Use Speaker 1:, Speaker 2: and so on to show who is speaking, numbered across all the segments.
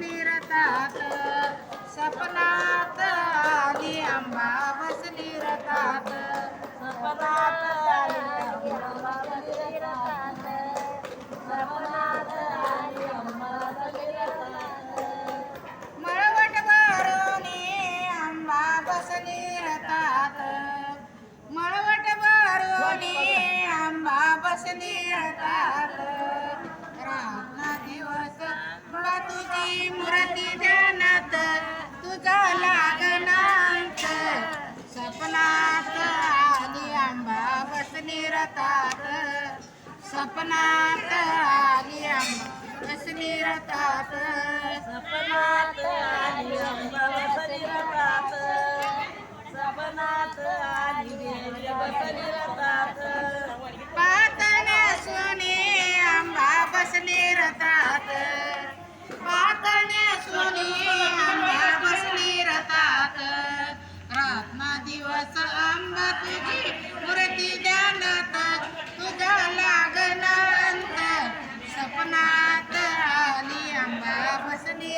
Speaker 1: निरतात सपना रतात सपनात आली
Speaker 2: अंब बसली रतात सपनात आली अंब बसली रतात सपनात आली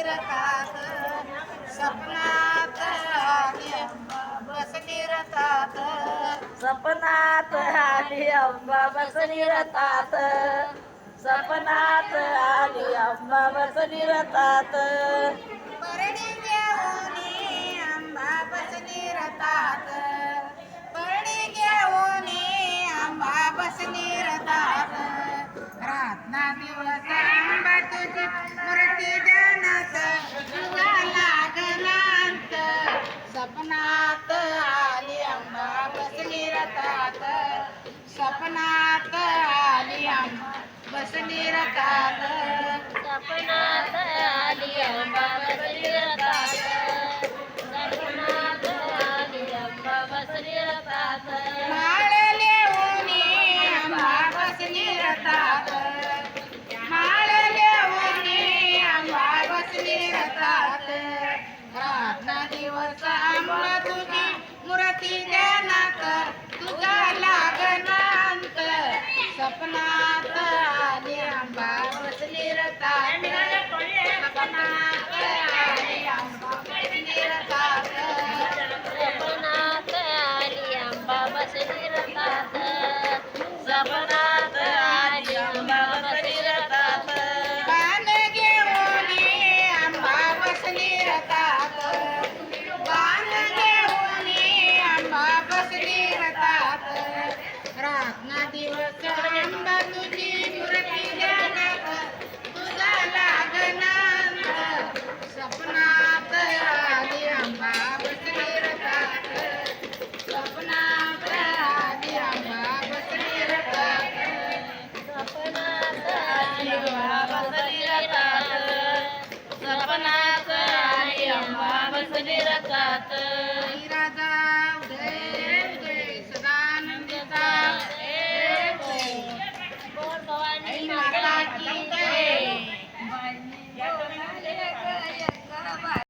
Speaker 1: रतात सपनात आली सपनात आली
Speaker 2: अंबा बसली रतात सपनात आली अंबा
Speaker 1: बसनी रतात निरकाल सपनात आली
Speaker 2: अंबा बसली रकाल सपनात आली अंबा Bye-bye.